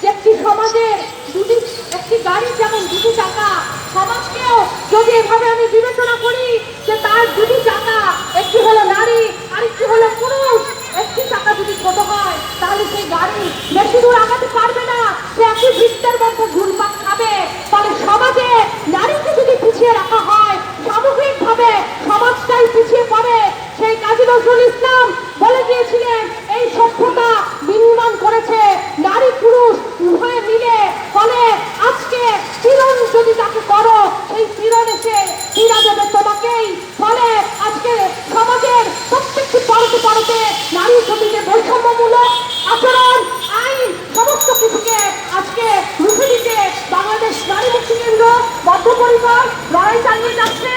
যে একটি সমাজের দুটি, একটি গাড়ি যেমন দুটি চাকা, সমাজকেও যদি এভাবে আমি বিবেচনা করি যে তার দুটি চাকা, একটি হলো নারী, আরেকটি হলো পুরুষ, একটি চাকা যদি ছোট হয়, তাহলে সেই গাড়ি বেশি দূর আগাতে পারবে অপরাধমূলক আচরণ, আইন, সমস্ত কিছুকে আজকে রুখে দিতে বাংলাদেশ নারী মুক্তি কেন্দ্র বদ্ধপরিকর লড়াই চালিয়ে যাচ্ছে।